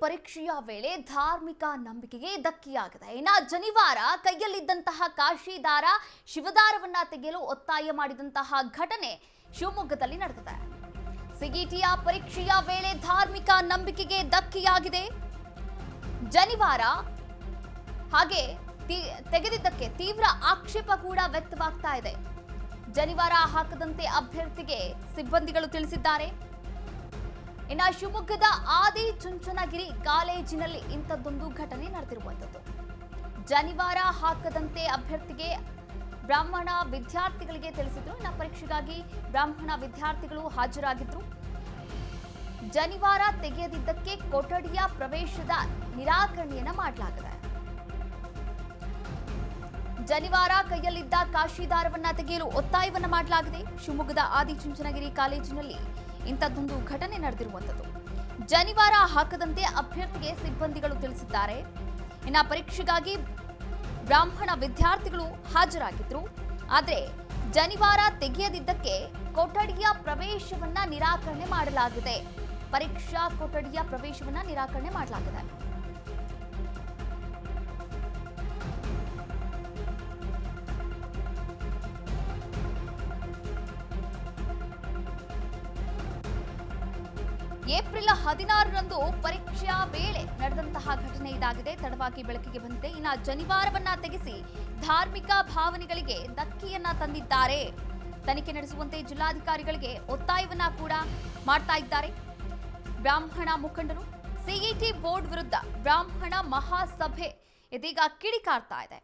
ಪರೀಕ್ಷೆಯ ವೇಳೆ ಧಾರ್ಮಿಕ ನಂಬಿಕೆಗೆ ಧಕ್ಕೆಯಾಗಿದೆ. ಇನ್ನ ಜನಿವಾರ ಕೈಯಲ್ಲಿದ್ದಂತಹ ಕಾಶಿದಾರ ಶಿವದಾರವನ್ನ ತೆಗೆಯಲು ಒತ್ತಾಯ ಮಾಡಿದಂತಹ ಘಟನೆ ಶಿವಮೊಗ್ಗದಲ್ಲಿ ನಡೆದಿದೆ. ಸಿಗಿಟಿಯ ಪರೀಕ್ಷೆಯ ವೇಳೆ ಧಾರ್ಮಿಕ ನಂಬಿಕೆಗೆ ಧಕ್ಕೆಯಾಗಿದೆ. ಜನಿವಾರ ಹಾಗೆ ತೆಗೆದಿದ್ದಕ್ಕೆ ತೀವ್ರ ಆಕ್ಷೇಪ ಕೂಡ ವ್ಯಕ್ತವಾಗ್ತಾ ಇದೆ. ಜನಿವಾರ ಹಾಕದಂತೆ ಅಭ್ಯರ್ಥಿಗೆ ಸಿಬ್ಬಂದಿಗಳು ತಿಳಿಸಿದ್ದಾರೆ. ಇನ್ನ ಶಿವಮೊಗ್ಗದ ಆದಿ ಚುಂಚನಗಿರಿ ಕಾಲೇಜಿನಲ್ಲಿ ಇಂಥದ್ದೊಂದು ಘಟನೆ ನಡೆದಿರುವಂಥದ್ದು. ಜನಿವಾರ ಹಾಕದಂತೆ ಅಭ್ಯರ್ಥಿಗೆ ಬ್ರಾಹ್ಮಣ ವಿದ್ಯಾರ್ಥಿಗಳಿಗೆ ತಿಳಿಸಿದ್ರು. ಇನ್ನು ಪರೀಕ್ಷೆಗಾಗಿ ಬ್ರಾಹ್ಮಣ ವಿದ್ಯಾರ್ಥಿಗಳು ಹಾಜರಾಗಿದ್ರು. ಜನಿವಾರ ತೆಗೆಯದಿದ್ದಕ್ಕೆ ಕೊಠಡಿಯ ಪ್ರವೇಶದ ನಿರಾಕರಣೆಯನ್ನ ಮಾಡಲಾಗಿದೆ. ಜನಿವಾರ ಕೈಯಲ್ಲಿದ್ದ ಕಾಶಿದಾರವನ್ನ ತೆಗೆಯಲು ಒತ್ತಾಯವನ್ನ ಮಾಡಲಾಗಿದೆ. ಶಿವಮೊಗ್ಗದ ಆದಿಚುಂಚನಗಿರಿ ಕಾಲೇಜಿನಲ್ಲಿ ಇಂಥದ್ದೊಂದು ಘಟನೆ ನಡೆದಿರುವಂಥದ್ದು. ಜನಿವಾರ ಹಾಕದಂತೆ ಅಭ್ಯರ್ಥಿಗೆ ಸಿಬ್ಬಂದಿಗಳು ತಿಳಿಸಿದ್ದಾರೆ. ಇನ್ನು ಪರೀಕ್ಷೆಗಾಗಿ ಬ್ರಾಹ್ಮಣ ವಿದ್ಯಾರ್ಥಿಗಳು ಹಾಜರಾಗಿದ್ರು. ಆದರೆ ಜನಿವಾರ ತೆಗೆಯದಿದ್ದಕ್ಕೆ ಕೊಠಡಿಯ ಪ್ರವೇಶವನ್ನ ನಿರಾಕರಣೆ ಮಾಡಲಾಗಿದೆ. ಪರೀಕ್ಷಾ ಕೊಠಡಿಯ ಪ್ರವೇಶವನ್ನ ನಿರಾಕರಣೆ ಮಾಡಲಾಗಿದೆ. ಏಪ್ರಿಲ್ ಹದಿನಾರರಂದು ಪರೀಕ್ಷಾ ವೇಳೆ ನಡೆದಂತಹ ಘಟನೆ ಇದಾಗಿದೆ. ತಡವಾಗಿ ಬೆಳಕಿಗೆ ಬಂದಿದೆ. ಇನ್ನು ಜನಿವಾರವನ್ನ ತೆಗೆಸಿ ಧಾರ್ಮಿಕ ಭಾವನೆಗಳಿಗೆ ಧಕ್ಕೆಯನ್ನ ತಂದಿದ್ದಾರೆ. ತನಿಖೆ ನಡೆಸುವಂತೆ ಜಿಲ್ಲಾಧಿಕಾರಿಗಳಿಗೆ ಒತ್ತಾಯವನ್ನ ಕೂಡ ಮಾಡ್ತಾ ಇದ್ದಾರೆ. ಬ್ರಾಹ್ಮಣ ಮುಖಂಡರು ಸಿಇಟಿ ಬೋರ್ಡ್ ವಿರುದ್ಧ ಬ್ರಾಹ್ಮಣ ಮಹಾಸಭೆ ಇದೀಗ ಕಿಡಿಕಾರ್ತಾ ಇದೆ.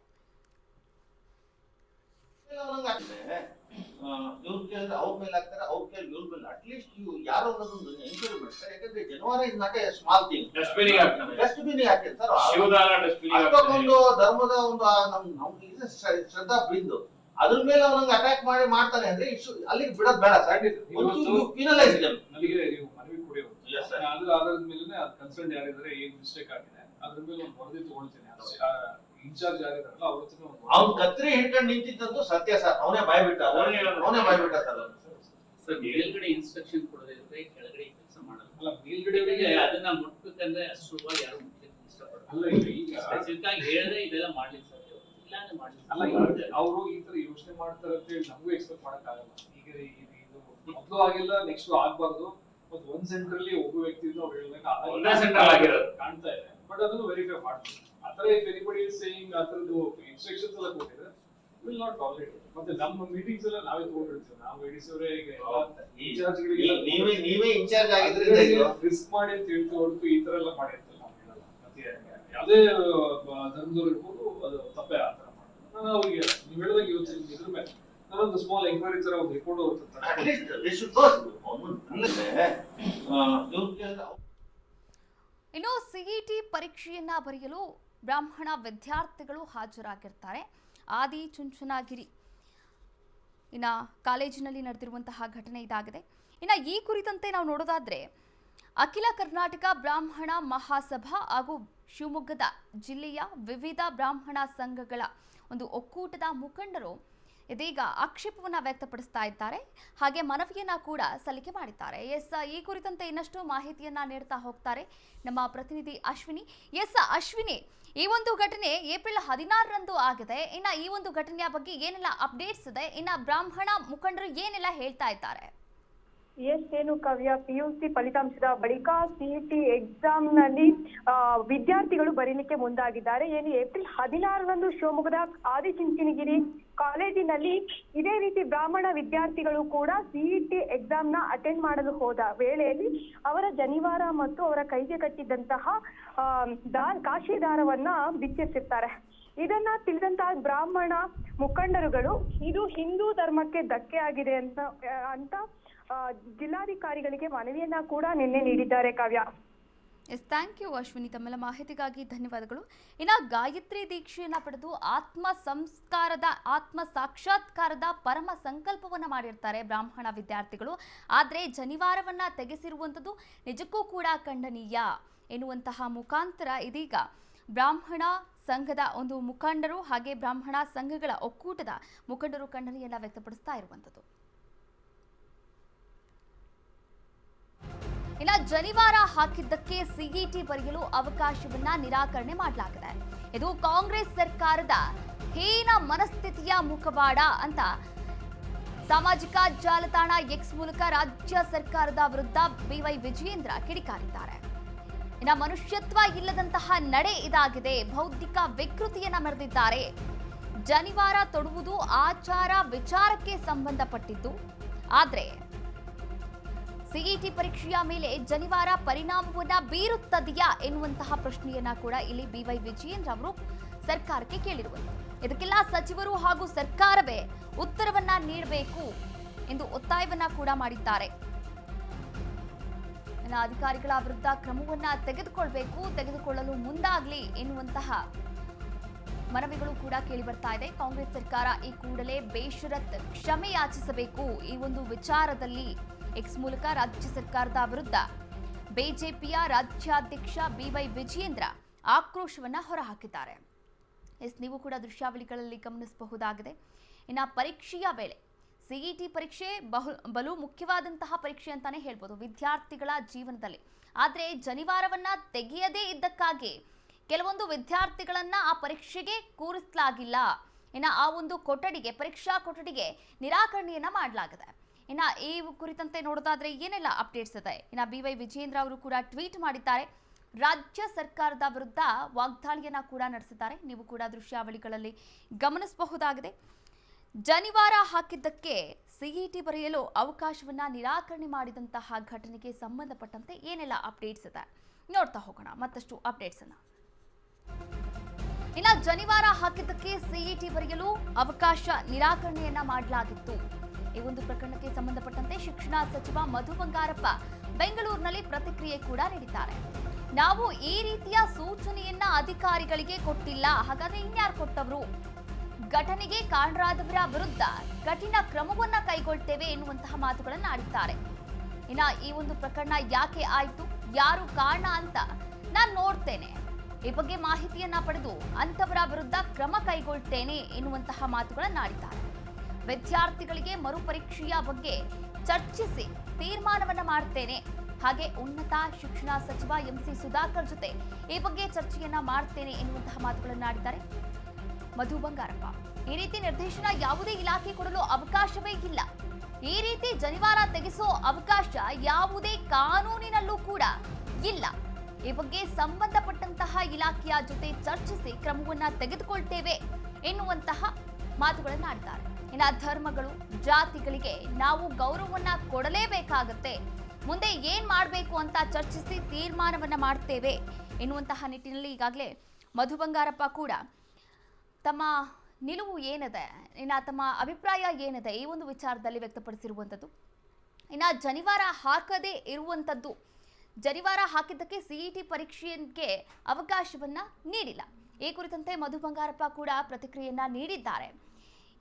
ಇವ್ರ ಕೇಳಿದ್ರೆ ಅವ್ರ ಮೇಲೆ ಹಾಕ್ತಾರೆ ಅವ್ರ ಕೇಳಿ ಇವ್ರ ಮೇಲೆ. ಅಟ್ಲೀಸ್ಟ್ ಇವು ಯಾರು ಅನ್ನೋದೊಂದು ಎನ್ಕ್ವೈರಿ ಮಾಡ್ತಾರೆ. ಯಾಕಂದ್ರೆ ಜನವಾರ is not a small thing ಹಾಕ್ತಾರೆ. ಡಸ್ಟ್ಬಿನ್ ಹಾಕ್ತಾರೆ. ಸರ್ ಡಸ್ಟ್ಬಿನ್ ಅಷ್ಟಕ್ಕೊಂದು ಧರ್ಮದ ಒಂದು ನಮ್ ನಮ್ಗೆ ಶ್ರದ್ಧಾ ಬಿಂದು. ಅದ್ರ ಮೇಲೆ ಅವನಂಗೆ ಅಟ್ಯಾಕ್ ಮಾಡಿ ಮಾಡ್ತಾನೆ ಅಂದ್ರೆ ಇಷ್ಟು ಅಲ್ಲಿಗೆ ಬಿಡೋದ್ ಬೇಡ ಸರ್ ಪೀನಲೈಸ್ ನನಗೆ ನೀವು ಮನವಿ ಕೊಡಿ. ಅದ್ರ ಆಧಾರದ ಮೇಲೆ ಅದು ಕನ್ಸರ್ನ್ ಯಾರಿದ್ರೆ ಏನ್ ಮಿಸ್ಟೇಕ್ ಆಗಿದೆ ಅದ್ರ ಮೇಲೆ ಒಂದು ವರದಿ ತಗೊಳ್ತೀನಿ. ಇನ್ಚಾರ್ಜ್ ಆಗಿರಲ್ಲ ಅವ್ರ ಹತ್ರ ಅವ್ನ್ ಕತ್ರಿ ಹಿಡ್ಕೊಂಡು ನಿಂತಿದ್ದಂತೂ ಸತ್ಯ ಸರ್. ಅವನೇ ಬಾಯ್ಬಿಟ್ಟ. ಅವನೇ ಬಾಯ್ಬಿಟ್ಟ ಸರ್ ಸರ್ ಮೇಲ್ಗಡೆ ಇನ್ಸ್ಟ್ರಕ್ಷನ್ ಕೊಡೋದಿದ್ರೆ ಕೆಳಗಡೆ ಕೆಲಸ ಮಾಡಲ್ಲ. ಅಲ್ಲ ಮೇಲ್ಗಡೆಯವರಿಗೆ ಅದನ್ನ ಮುಟ್ಬೇಕಂದ್ರೆ ಅಷ್ಟು ಯಾರು ಮುಟ್ಲಿಕ್ಕೆ ಇಷ್ಟಪಡಲ್ಲ. ಹೇಳಿದ್ರೆ ಇದೆಲ್ಲ ಮಾಡ್ಲಿಕ್ಕೆ ಸಾಧ್ಯ ಇಲ್ಲ. ಅಂದ್ರೆ ಅಲ್ಲ ಅವರು ಈ ತರ ಯೋಚನೆ ಮಾಡ್ತಾರೆ ಅಂತ ಹೇಳಿ ನಮಗೂ ಎಕ್ಸ್ಪೆಕ್ಟ್ ಮಾಡಕ್ ಆಗಲ್ಲ ಈಗ ಇದು ಇದು ಮೊದಲು ಆಗಿಲ್ಲ ನೆಕ್ಸ್ಟ್ ಆಗ್ಬಾರ್ದು. ಮತ್ತೆ ಒಂದ್ ಸೆಂಟರ್ ಅಲ್ಲಿ ಒಬ್ಬ ವ್ಯಕ್ತಿ. ಕಾಣ್ತಾ ಇದೆ ಬಟ್ ಅದನ್ನು ವೆರಿಫೈ ಮಾಡ್ತೀವಿ ಆತರ ಇಫ್ ಎನಿಬಡಿ ಇಸ್ ಸೇಯಿಂಗ್ ಆತರದ್ದು ಇನ್ಸ್ಟ್ರಕ್ಷನ್ಸ್ ಎಲ್ಲ ಕೊಟ್ಟಿದ್ರೆ ವಿಲ್ ನಾಟ್ ಟಾಲರೇಟ್ ಮತ್ತೆ ನಮ್ಮ ಮೀಟಿಂಗ್ಸ್ ಎಲ್ಲ ನಾವೇ ತಗೊಂಡಿರ್ತೀವಿ. ನಾವು ಎಡಿಸೋರೆ ಈಗ ಎಲ್ಲ ಇನ್ಚಾರ್ಜ್ ನೀವೇ ನೀವೇ ಇನ್ಚಾರ್ಜ್ ಆಗಿದ್ರಿಂದ ಇದು ರಿಸ್ಕ್ ಮಾಡಿ ಅಂತ ಹೇಳ್ತೀವಿ ಹೊರತು ಈ ತರ ಎಲ್ಲ ಮಾಡಿ ಅಂತ ನಾವು ಹೇಳಲ್ಲ. ಮತ್ತೆ ಯಾವುದೇ ಧರ್ಮದವ್ರು ಇರ್ಬೋದು ಅದು ತಪ್ಪೇ ಆ ತರ ಮಾಡೋದು ನಾನು ಅವ್ರಿಗೆ ನೀವು ಹೇಳಿದಾಗ ಯೋಚನೆ ಇದ್ರ ಮೇಲೆ ನಾನೊಂದು ಸ್ಮಾಲ್ ಎಂಕ್ವೈರಿ ತರ ಒಂದು ರಿಪೋರ್ಟ್ ಕೇಳಿದ್ರೆ ಇನ್ನು ಸಿಇಟಿ ಪರೀಕ್ಷೆಯನ್ನ ಬರೆಯಲು ಬ್ರಾಹ್ಮಣ ವಿದ್ಯಾರ್ಥಿಗಳು ಹಾಜರಾಗಿರ್ತಾರೆ. ಆದಿ ಚುಂಚನಗಿರಿ. ಇನ್ನು ಕಾಲೇಜಿನಲ್ಲಿ ನಡೆದಿರುವಂತಹ ಘಟನೆ ಇದಾಗಿದೆ. ಇನ್ನು ಈ ಕುರಿತಂತೆ ನಾವು ನೋಡೋದಾದರೆ, ಅಖಿಲ ಕರ್ನಾಟಕ ಬ್ರಾಹ್ಮಣ ಮಹಾಸಭಾ ಹಾಗೂ ಶಿವಮೊಗ್ಗದ ಜಿಲ್ಲೆಯ ವಿವಿಧ ಬ್ರಾಹ್ಮಣ ಸಂಘಗಳ ಒಂದು ಒಕ್ಕೂಟದ ಮುಖಂಡರು ಇದೀಗ ಆಕ್ಷೇಪವನ್ನು ವ್ಯಕ್ತಪಡಿಸ್ತಾ ಇದ್ದಾರೆ. ಹಾಗೆ ಮನವಿಯನ್ನ ಕೂಡ ಸಲ್ಲಿಕೆ ಮಾಡಿದ್ದಾರೆ. ಎಸ್, ಈ ಕುರಿತಂತೆ ಇನ್ನಷ್ಟು ಮಾಹಿತಿಯನ್ನ ನೀಡ್ತಾ ಹೋಗ್ತಾರೆ ನಮ್ಮ ಪ್ರತಿನಿಧಿ ಅಶ್ವಿನಿ. ಎಸ್, ಅಶ್ವಿನಿ ಈ ಒಂದು ಘಟನೆ ಏಪ್ರಿಲ್ ಹದಿನಾರರಂದು ಆಗಿದೆ. ಇನ್ನ ಈ ಒಂದು ಘಟನೆಯ ಬಗ್ಗೆ ಏನೆಲ್ಲ ಅಪ್ಡೇಟ್ಸ್ ಇದೆ? ಇನ್ನ ಬ್ರಾಹ್ಮಣ ಮುಖಂಡರು ಏನೆಲ್ಲ ಹೇಳ್ತಾ ಇದ್ದಾರೆ? ಎಸ್ ಏನು ಕವ್ಯ ಪಿ ಯು ಸಿ ಫಲಿತಾಂಶದ ಬಳಿಕ ಸಿಇಟಿ ಎಕ್ಸಾಮ್ನಲ್ಲಿ ವಿದ್ಯಾರ್ಥಿಗಳು ಬರೀಲಿಕ್ಕೆ ಮುಂದಾಗಿದ್ದಾರೆ. ಏನು ಏಪ್ರಿಲ್ ಹದಿನಾರರಂದು ಶಿವಮೊಗ್ಗದ ಆದಿಚುಂಚನಗಿರಿ ಕಾಲೇಜಿನಲ್ಲಿ ಇದೇ ರೀತಿ ಬ್ರಾಹ್ಮಣ ವಿದ್ಯಾರ್ಥಿಗಳು ಕೂಡ ಸಿಇಟಿ ಎಕ್ಸಾಮ್ನ ಅಟೆಂಡ್ ಮಾಡಲು ಹೋದ ವೇಳೆಯಲ್ಲಿ ಅವರ ಜನಿವಾರ ಮತ್ತು ಅವರ ಕೈಗೆ ಕಟ್ಟಿದಂತಹ ಆ, ದಾ ಕಾಶಿದಾರವನ್ನ ಬಿಚ್ಚಿಸಿರ್ತಾರೆ ಇದನ್ನ ತಿಳಿದಂತಹ ಬ್ರಾಹ್ಮಣ ಮುಖಂಡರುಗಳು ಇದು ಹಿಂದೂ ಧರ್ಮಕ್ಕೆ ಧಕ್ಕೆ ಆಗಿದೆ ಅಂತ ಅಂತ ಜಿಲ್ಲಾಧಿಕಾರಿಗಳಿಗೆ ಮನವಿಯನ್ನ ಕೂಡ ನಿನ್ನೆ ನೀಡಿದ್ದಾರೆ Kavya. Yes thank you Ashwini. ತಮ್ಮೆಲ್ಲ ಮಾಹಿತಿಗಾಗಿ ಧನ್ಯವಾದಗಳು. ಇನ್ನು ಗಾಯತ್ರಿ ದೀಕ್ಷೆಯನ್ನು ಪಡೆದು ಆತ್ಮ ಸಂಸ್ಕಾರದ, ಆತ್ಮ ಸಾಕ್ಷಾತ್ಕಾರದ ಪರಮ ಸಂಕಲ್ಪವನ್ನು ಮಾಡಿರ್ತಾರೆ ಬ್ರಾಹ್ಮಣ ವಿದ್ಯಾರ್ಥಿಗಳು. ಆದರೆ ಜನಿವಾರವನ್ನು ತೆಗೆಸಿರುವಂಥದ್ದು ನಿಜಕ್ಕೂ ಕೂಡ ಖಂಡನೀಯ ಎನ್ನುವಂತಹ ಮುಖಾಂತರ ಇದೀಗ ಬ್ರಾಹ್ಮಣ ಸಂಘದ ಒಂದು ಮುಖಂಡರು ಹಾಗೆ ಬ್ರಾಹ್ಮಣ ಸಂಘಗಳ ಒಕ್ಕೂಟದ ಮುಖಂಡರು ಖಂಡನೆಯನ್ನು ವ್ಯಕ್ತಪಡಿಸ್ತಾ ಇರುವಂಥದ್ದು ಇನ್ನ ಜನಿವಾರ ಹಾಕಿದ್ದಕ್ಕೆ ಸಿಇಟಿ ಬರೆಯಲು ಅವಕಾಶವನ್ನ ನಿರಾಕರಣೆ ಮಾಡಲಾಗಿದೆ. ಇದು ಕಾಂಗ್ರೆಸ್ ಸರ್ಕಾರದ ಹೀನ ಮನಸ್ಥಿತಿಯ ಮುಖವಾಡ ಅಂತ ಸಾಮಾಜಿಕ ಜಾಲತಾಣ ಎಕ್ಸ್ ಮೂಲಕ ರಾಜ್ಯ ಸರ್ಕಾರದ ವಿರುದ್ಧ ಬಿವೈ ವಿಜಯೇಂದ್ರ ಕಿಡಿಕಾರಿದ್ದಾರೆ. ಇನ್ನು ಮನುಷ್ಯತ್ವ ಇಲ್ಲದಂತಹ ನಡೆ ಇದಾಗಿದೆ. ಬೌದ್ಧಿಕ ವಿಕೃತಿಯನ್ನ ಮೆರೆದಿದ್ದಾರೆ. ಜನಿವಾರ ತೊಡುವುದು ಆಚಾರ ವಿಚಾರಕ್ಕೆ ಸಂಬಂಧಪಟ್ಟಿದ್ದು. ಆದ್ರೆ ಸಿಇಟಿ ಪರೀಕ್ಷೆಯ ಮೇಲೆ ಜನಿವಾರ ಪರಿಣಾಮವನ್ನ ಬೀರುತ್ತದೆಯಾ ಎನ್ನುವಂತಹ ಪ್ರಶ್ನೆಯನ್ನ ಕೂಡ ಇಲ್ಲಿ ಬಿವೈ ವಿಜಯೇಂದ್ರ ಅವರು ಸರ್ಕಾರಕ್ಕೆ ಕೇಳಿರುವುದು ಇದಕ್ಕೆಲ್ಲ ಸಚಿವರು ಹಾಗೂ ಸರ್ಕಾರವೇ ಉತ್ತರವನ್ನ ನೀಡಬೇಕು ಎಂದು ಒತ್ತಾಯವನ್ನ ಕೂಡ ಮಾಡಿದ್ದಾರೆ. ಅಧಿಕಾರಿಗಳ ವಿರುದ್ಧ ಕ್ರಮವನ್ನ ತೆಗೆದುಕೊಳ್ಬೇಕು, ತೆಗೆದುಕೊಳ್ಳಲು ಮುಂದಾಗ್ಲಿ ಎನ್ನುವಂತಹ ಮನವಿಗಳು ಕೂಡ ಕೇಳಿ ಬರ್ತಾ ಇದೆ. ಕಾಂಗ್ರೆಸ್ ಸರ್ಕಾರ ಈ ಕೂಡಲೇ ಬೇಷರತ್ ಕ್ಷಮೆ ಯಾಚಿಸಬೇಕು ಈ ಒಂದು ವಿಚಾರದಲ್ಲಿ ಎಕ್ಸ್ ಮೂಲಕ ರಾಜ್ಯ ಸರ್ಕಾರದ ವಿರುದ್ಧ ಬಿಜೆಪಿಯ ರಾಜ್ಯಾಧ್ಯಕ್ಷ ಬಿವೈ ವಿಜಯೇಂದ್ರ ಆಕ್ರೋಶವನ್ನ ಹೊರಹಾಕಿದ್ದಾರೆ. ಎಸ್, ನೀವು ಕೂಡ ದೃಶ್ಯಾವಳಿಗಳಲ್ಲಿ ಗಮನಿಸಬಹುದಾಗಿದೆ. ಇನ್ನು ಪರೀಕ್ಷೆಯ ವೇಳೆ ಸಿಇಟಿ ಪರೀಕ್ಷೆ ಬಹು, ಬಲು ಮುಖ್ಯವಾದಂತಹ ಪರೀಕ್ಷೆ ಅಂತಾನೆ ಹೇಳ್ಬೋದು. ವಿದ್ಯಾರ್ಥಿಗಳ ಜೀವನದಲ್ಲಿ. ಆದರೆ ಜನಿವಾರವನ್ನ ತೆಗೆಯದೇ ಇದ್ದಕ್ಕಾಗಿ ಕೆಲವೊಂದು ವಿದ್ಯಾರ್ಥಿಗಳನ್ನ ಆ ಪರೀಕ್ಷೆಗೆ ಕೂರಿಸಲಾಗಿಲ್ಲ. ಇನ್ನು ಆ ಒಂದು ಕೊಠಡಿಗೆ, ಪರೀಕ್ಷಾ ಕೊಠಡಿಗೆ ನಿರಾಕರಣೆಯನ್ನ ಮಾಡಲಾಗಿದೆ. ಇನ್ನ ಈ ಕುರಿತಂತೆ ನೋಡೋದಾದ್ರೆ ಏನೆಲ್ಲ ಅಪ್ಡೇಟ್ಸ್ ಇದೆ? ಇನ್ನ ಬಿ ವೈ ವಿಜೇಂದ್ರ ಅವರು ಕೂಡ ಟ್ವೀಟ್ ಮಾಡಿದ್ದಾರೆ. ರಾಜ್ಯ ಸರ್ಕಾರದ ವಿರುದ್ಧ ವಾಗ್ದಾಳಿಯನ್ನ ಕೂಡ ನಡೆಸಿದ್ದಾರೆ. ನೀವು ಕೂಡ ದೃಶ್ಯಾವಳಿಗಳಲ್ಲಿ ಗಮನಿಸಬಹುದಾಗಿದೆ. ಜನಿವಾರ ಹಾಕಿದ್ದಕ್ಕೆ ಸಿಇಟಿ ಬರೆಯಲು ಅವಕಾಶವನ್ನ ನಿರಾಕರಣೆ ಮಾಡಿದಂತಹ ಘಟನೆಗೆ ಸಂಬಂಧಪಟ್ಟಂತೆ ಏನೆಲ್ಲ ಅಪ್ಡೇಟ್ಸ್ ಇದೆ? ನೋಡ್ತಾ ಹೋಗೋಣ. ಮತ್ತಷ್ಟು ಅಪ್ಡೇಟ್ಸ್ ಅನ್ನ. ಇನ್ನ ಜನಿವಾರ ಹಾಕಿದ್ದಕ್ಕೆ ಸಿಇಟಿ ಬರೆಯಲು ಅವಕಾಶ ನಿರಾಕರಣೆಯನ್ನ ಮಾಡಲಾಗಿತ್ತು. ಈ ಒಂದು ಪ್ರಕರಣಕ್ಕೆ ಸಂಬಂಧಪಟ್ಟಂತೆ ಶಿಕ್ಷಣ ಸಚಿವ ಮಧು ಬಂಗಾರಪ್ಪ ಬೆಂಗಳೂರಿನಲ್ಲಿ ಪ್ರತಿಕ್ರಿಯೆ ಕೂಡ ನೀಡಿದ್ದಾರೆ. ನಾವು ಈ ರೀತಿಯ ಸೂಚನೆಯನ್ನ ಅಧಿಕಾರಿಗಳಿಗೆ ಕೊಟ್ಟಿಲ್ಲ, ಹಾಗಾದ್ರೆ ಇನ್ಯಾರು ಕೊಟ್ಟವರು? ಘಟನೆಗೆ ಕಾರಣರಾದವರ ವಿರುದ್ಧ ಕಠಿಣ ಕ್ರಮವನ್ನ ಕೈಗೊಳ್ತೇವೆ ಎನ್ನುವಂತಹ ಮಾತುಗಳನ್ನು ಆಡಿದ್ದಾರೆ. ಇನ್ನ ಈ ಒಂದು ಪ್ರಕರಣ ಯಾಕೆ ಆಯ್ತು, ಯಾರು ಕಾರಣ ಅಂತ ನಾನು ನೋಡ್ತೇನೆ. ಈ ಬಗ್ಗೆ ಮಾಹಿತಿಯನ್ನ ಪಡೆದು ಅಂತವರ ವಿರುದ್ಧ ಕ್ರಮ ಕೈಗೊಳ್ತೇನೆ ಎನ್ನುವಂತಹ ಮಾತುಗಳನ್ನು ಆಡಿದ್ದಾರೆ. ವಿದ್ಯಾರ್ಥಿಗಳಿಗೆ ಮರುಪರೀಕ್ಷೆಯ ಬಗ್ಗೆ ಚರ್ಚಿಸಿ ತೀರ್ಮಾನವನ್ನ ಮಾಡ್ತೇನೆ. ಹಾಗೆ ಉನ್ನತ ಶಿಕ್ಷಣ ಸಚಿವ ಎಂಸಿ ಸುಧಾಕರ್ ಜೊತೆ ಈ ಬಗ್ಗೆ ಚರ್ಚೆಯನ್ನ ಮಾಡ್ತೇನೆ ಎನ್ನುವಂತಹ ಮಾತುಗಳನ್ನು ಆಡಿದ್ದಾರೆ. ಮಧು ಬಂಗಾರಪ್ಪ, ಈ ರೀತಿ ನಿರ್ದೇಶನ ಯಾವುದೇ ಇಲಾಖೆ ಕೊಡಲು ಅವಕಾಶವೇ ಇಲ್ಲ. ಈ ರೀತಿ ಜನಿವಾರ ತೆಗೆಸೋ ಅವಕಾಶ ಯಾವುದೇ ಕಾನೂನಿನಲ್ಲೂ ಕೂಡ ಇಲ್ಲ. ಈ ಬಗ್ಗೆ ಸಂಬಂಧಪಟ್ಟಂತಹ ಇಲಾಖೆಯ ಜೊತೆ ಚರ್ಚಿಸಿ ಕ್ರಮವನ್ನ ತೆಗೆದುಕೊಳ್ತೇವೆ ಎನ್ನುವಂತಹ ಮಾತುಗಳನ್ನು ಆಡ್ತಾರೆ ಇನ್ನು ಧರ್ಮಗಳು, ಜಾತಿಗಳಿಗೆ ನಾವು ಗೌರವವನ್ನ ಕೊಡಲೇಬೇಕಾಗತ್ತೆ. ಮುಂದೆ ಏನ್ ಮಾಡಬೇಕು ಅಂತ ಚರ್ಚಿಸಿ ತೀರ್ಮಾನವನ್ನ ಮಾಡ್ತೇವೆ ಎನ್ನುವಂತಹ ನಿಟ್ಟಿನಲ್ಲಿ ಈಗಾಗಲೇ ಮಧು ಬಂಗಾರಪ್ಪ ಕೂಡ ತಮ್ಮ ನಿಲುವು ಏನಿದೆ, ಇನ್ನು ತಮ್ಮ ಅಭಿಪ್ರಾಯ ಏನಿದೆ ಈ ಒಂದು ವಿಚಾರದಲ್ಲಿ ವ್ಯಕ್ತಪಡಿಸಿರುವಂಥದ್ದು. ಇನ್ನು ಜನಿವಾರ ಹಾಕದೇ ಇರುವಂಥದ್ದು. ಜನಿವಾರ ಹಾಕಿದ್ದಕ್ಕೆ ಸಿಇಟಿ ಪರೀಕ್ಷೆಗೆ ಅವಕಾಶವನ್ನು ನೀಡಿಲ್ಲ. ಈ ಕುರಿತಂತೆ ಮಧು ಬಂಗಾರಪ್ಪ ಕೂಡ ಪ್ರತಿಕ್ರಿಯೆಯನ್ನ ನೀಡಿದ್ದಾರೆ.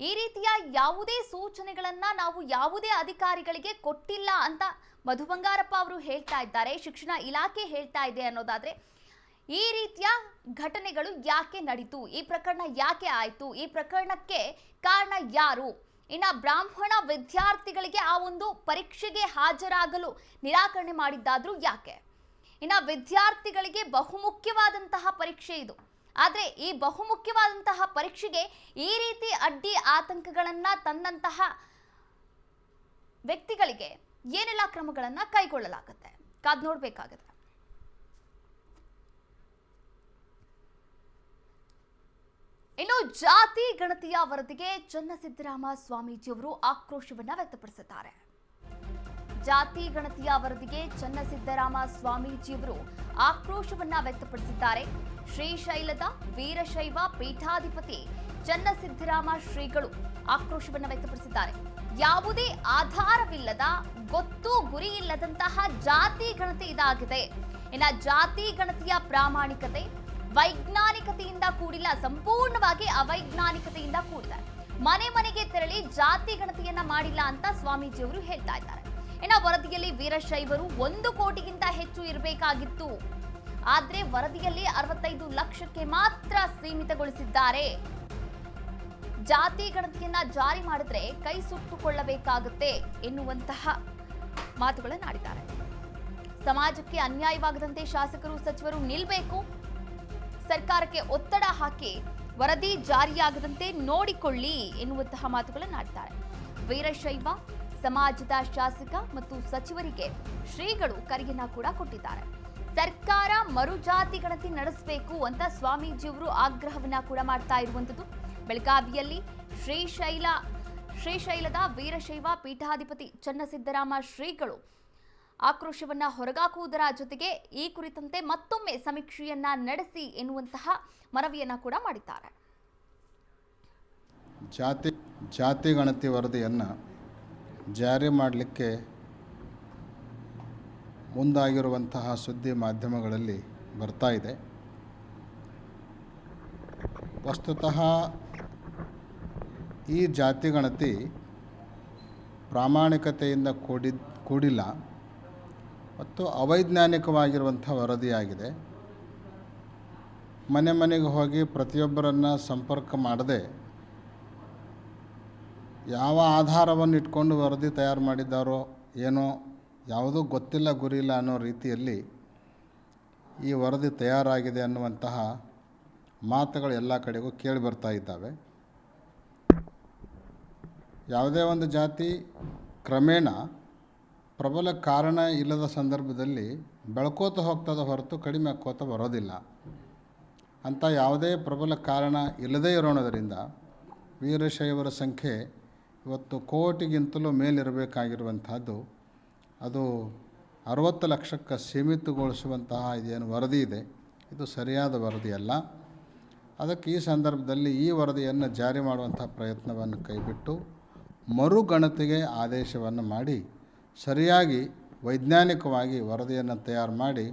ಈ ರೀತಿಯ ಯಾವುದೇ ಸೂಚನೆಗಳನ್ನು ನಾವು ಯಾವುದೇ ಅಧಿಕಾರಿಗಳಿಗೆ ಕೊಟ್ಟಿಲ್ಲ ಅಂತ ಮಧು ಬಂಗಾರಪ್ಪ ಅವರು ಹೇಳ್ತಾ ಇದ್ದಾರೆ, ಶಿಕ್ಷಣ ಇಲಾಖೆ ಹೇಳ್ತಾ ಇದೆ ಅನ್ನೋದಾದ್ರೆ, ಈ ರೀತಿಯ ಘಟನೆಗಳು ಯಾಕೆ ನಡೀತು, ಈ ಪ್ರಕರಣ ಯಾಕೆ ಆಯಿತು, ಈ ಪ್ರಕರಣಕ್ಕೆ ಕಾರಣ ಯಾರು? ಇನ್ನು ಬ್ರಾಹ್ಮಣ ವಿದ್ಯಾರ್ಥಿಗಳಿಗೆ ಆ ಒಂದು ಪರೀಕ್ಷೆಗೆ ಹಾಜರಾಗಲು ನಿರಾಕರಣೆ ಮಾಡಿದ್ದಾದರೂ ಯಾಕೆ? ಇನ್ನು ವಿದ್ಯಾರ್ಥಿಗಳಿಗೆ ಬಹುಮುಖ್ಯವಾದಂತಹ ಪರೀಕ್ಷೆ ಇದು. ಆದರೆ ಈ ಬಹುಮುಖ್ಯವಾದಂತಹ ಪರೀಕ್ಷೆಗೆ ಈ ರೀತಿ ಅಡ್ಡಿ ಆತಂಕಗಳನ್ನು ತಂದಂತಹ ವ್ಯಕ್ತಿಗಳಿಗೆ ಏನೆಲ್ಲ ಕ್ರಮಗಳನ್ನು ಕೈಗೊಳ್ಳಲಾಗುತ್ತೆ? ಕಾದ್ ನೋಡ್ಬೇಕಾಗತ್ತೆ. ಇನ್ನು ಜಾತಿ ಗಣತಿಯ ವರದಿಗೆ ಚನ್ನಸಿದ್ದರಾಮ ಸ್ವಾಮೀಜಿಯವರು ಆಕ್ರೋಶವನ್ನ ವ್ಯಕ್ತಪಡಿಸಿದ್ದಾರೆ. ಜಾತಿ ಗಣತಿಯ ವರದಿಗೆ ಚನ್ನಸಿದ್ದರಾಮ ಸ್ವಾಮೀಜಿಯವರು ಆಕ್ರೋಶವನ್ನ ವ್ಯಕ್ತಪಡಿಸಿದ್ದಾರೆ. ಶ್ರೀಶೈಲದ ವೀರಶೈವ ಪೀಠಾಧಿಪತಿ ಚನ್ನಸಿದ್ದರಾಮ ಶ್ರೀಗಳು ಆಕ್ರೋಶವನ್ನ ವ್ಯಕ್ತಪಡಿಸಿದ್ದಾರೆ. ಯಾವುದೇ ಆಧಾರವಿಲ್ಲದ, ಗೊತ್ತು ಗುರಿ ಇಲ್ಲದಂತಹ ಜಾತಿ ಗಣತಿ ಇದಾಗಿದೆ. ಇನ್ನ ಜಾತಿ ಗಣತಿಯ ಪ್ರಾಮಾಣಿಕತೆ, ವೈಜ್ಞಾನಿಕತೆಯಿಂದ ಕೂಡಿಲ್ಲ, ಸಂಪೂರ್ಣವಾಗಿ ಅವೈಜ್ಞಾನಿಕತೆಯಿಂದ ಕೂಡಿದೆ. ಮನೆ ಮನೆಗೆ ತೆರಳಿ ಜಾತಿ ಗಣತಿಯನ್ನ ಮಾಡಿಲ್ಲ ಅಂತ ಸ್ವಾಮೀಜಿಯವರು ಹೇಳ್ತಾ ಇದ್ದಾರೆ. ಇನ್ನು ವರದಿಯಲ್ಲಿ ವೀರಶೈವರು ಒಂದು ಕೋಟಿಗಿಂತ ಹೆಚ್ಚು ಇರಬೇಕಾಗಿತ್ತು. ಆದ್ರೆ ವರದಿಯಲ್ಲಿ ಅರವತ್ತೈದು ಲಕ್ಷಕ್ಕೆ ಮಾತ್ರ ಸೀಮಿತಗೊಳಿಸಿದ್ದಾರೆ. ಜಾತಿ ಗಣತಿಯನ್ನ ಜಾರಿ ಮಾಡಿದ್ರೆ ಕೈ ಸುಟ್ಟುಕೊಳ್ಳಬೇಕಾಗುತ್ತೆ ಎನ್ನುವಂತಹ ಮಾತುಗಳನ್ನು ಆಡಿದ್ದಾರೆ. ಸಮಾಜಕ್ಕೆ ಅನ್ಯಾಯವಾಗದಂತೆ ಶಾಸಕರು, ಸಚಿವರು ನಿಲ್ಬೇಕು. ಸರ್ಕಾರಕ್ಕೆ ಒತ್ತಡ ಹಾಕಿ ವರದಿ ಜಾರಿಯಾಗದಂತೆ ನೋಡಿಕೊಳ್ಳಿ ಎನ್ನುವಂತಹ ಮಾತುಗಳನ್ನು ಆಡ್ತಾರೆ ವೀರಶೈವ ಸಮಾಜದ ಶಾಸಕ ಮತ್ತು ಸಚಿವರಿಗೆ ಶ್ರೀಗಳು ಕರೆಯನ್ನ ಕೂಡ ಕೊಟ್ಟಿದ್ದಾರೆ. ಸರ್ಕಾರ ಮರುಜಾತಿ ಗಣತಿ ನಡೆಸಬೇಕು ಅಂತ ಸ್ವಾಮೀಜಿಯವರು ಆಗ್ರಹವನ್ನ ಕೂಡ ಮಾಡ್ತಾ ಇರುವಂಥದ್ದು. ಬೆಳಗಾವಿಯಲ್ಲಿ ಶ್ರೀಶೈಲ, ಶ್ರೀಶೈಲದ ವೀರಶೈವ ಪೀಠಾಧಿಪತಿ ಚನ್ನಸಿದ್ದರಾಮ ಶ್ರೀಗಳು ಆಕ್ರೋಶವನ್ನ ಹೊರಗಾಕುವುದರ ಜೊತೆಗೆ ಈ ಕುರಿತಂತೆ ಮತ್ತೊಮ್ಮೆ ಸಮೀಕ್ಷೆಯನ್ನ ನಡೆಸಿ ಎನ್ನುವಂತಹ ಮನವಿಯನ್ನ ಕೂಡ ಮಾಡಿದ್ದಾರೆ. ಜಾತಿ ಜಾತಿ ಗಣತಿ ವರದಿಯನ್ನು ಜಾರಿ ಮಾಡಲಿಕ್ಕೆ ಮುಂದಾಗಿರುವಂತಹ ಸುದ್ದಿ ಮಾಧ್ಯಮಗಳಲ್ಲಿ ಬರ್ತಾ ಇದೆ. ವಸ್ತುತಃ ಈ ಜಾತಿ ಗಣತಿ ಪ್ರಾಮಾಣಿಕತೆಯಿಂದ ಕೂಡಿ, ಕೂಡಿಲ್ಲ ಮತ್ತು ಅವೈಜ್ಞಾನಿಕವಾಗಿರುವಂಥ ವರದಿಯಾಗಿದೆ. ಮನೆ ಮನೆಗೆ ಹೋಗಿ ಪ್ರತಿಯೊಬ್ಬರನ್ನು ಸಂಪರ್ಕ ಮಾಡದೆ ಯಾವ ಆಧಾರವನ್ನು ಇಟ್ಕೊಂಡು ವರದಿ ತಯಾರು ಮಾಡಿದ್ದಾರೋ ಏನೋ ಯಾವುದೂ ಗೊತ್ತಿಲ್ಲ ಗುರಿಯಿಲ್ಲ ಅನ್ನೋ ರೀತಿಯಲ್ಲಿ ಈ ವರದಿ ತಯಾರಾಗಿದೆ ಅನ್ನುವಂತಹ ಮಾತುಗಳು ಎಲ್ಲ ಕಡೆಗೂ ಕೇಳಿ ಬರ್ತಾ ಇದ್ದಾವೆ. ಯಾವುದೇ ಒಂದು ಜಾತಿ ಕ್ರಮೇಣ ಪ್ರಬಲ ಕಾರಣ ಇಲ್ಲದ ಸಂದರ್ಭದಲ್ಲಿ ಬೆಳ್ಕೋತ ಹೋಗ್ತದ ಹೊರತು ಕಡಿಮೆ ಹಾಕೋತ ಬರೋದಿಲ್ಲ. ಅಂಥ ಯಾವುದೇ ಪ್ರಬಲ ಕಾರಣ ಇಲ್ಲದೇ ಇರೋಣದರಿಂದ ವೀರಶೈವರ ಸಂಖ್ಯೆ ಇವತ್ತು ಕೋಟಿಗಿಂತಲೂ ಮೇಲಿರಬೇಕಾಗಿರುವಂಥದ್ದು, ಅದು ಅರವತ್ತು ಲಕ್ಷಕ್ಕೆ ಸೀಮಿತಗೊಳಿಸುವಂತಹ ಇದೇನು ವರದಿ ಇದೆ. ಇದು ಸರಿಯಾದ ವರದಿ ಅಲ್ಲ ಅದಕ್ಕೆ ಈ ಸಂದರ್ಭದಲ್ಲಿ ಈ ವರದಿಯನ್ನು ಜಾರಿ ಮಾಡುವಂಥ ಪ್ರಯತ್ನವನ್ನು ಕೈಬಿಟ್ಟು ಮರುಗಣತಿಗೆ ಆದೇಶವನ್ನು ಮಾಡಿ, ಸರಿಯಾಗಿ ವೈಜ್ಞಾನಿಕವಾಗಿ ವರದಿಯನ್ನು ತಯಾರು ಮಾಡಿ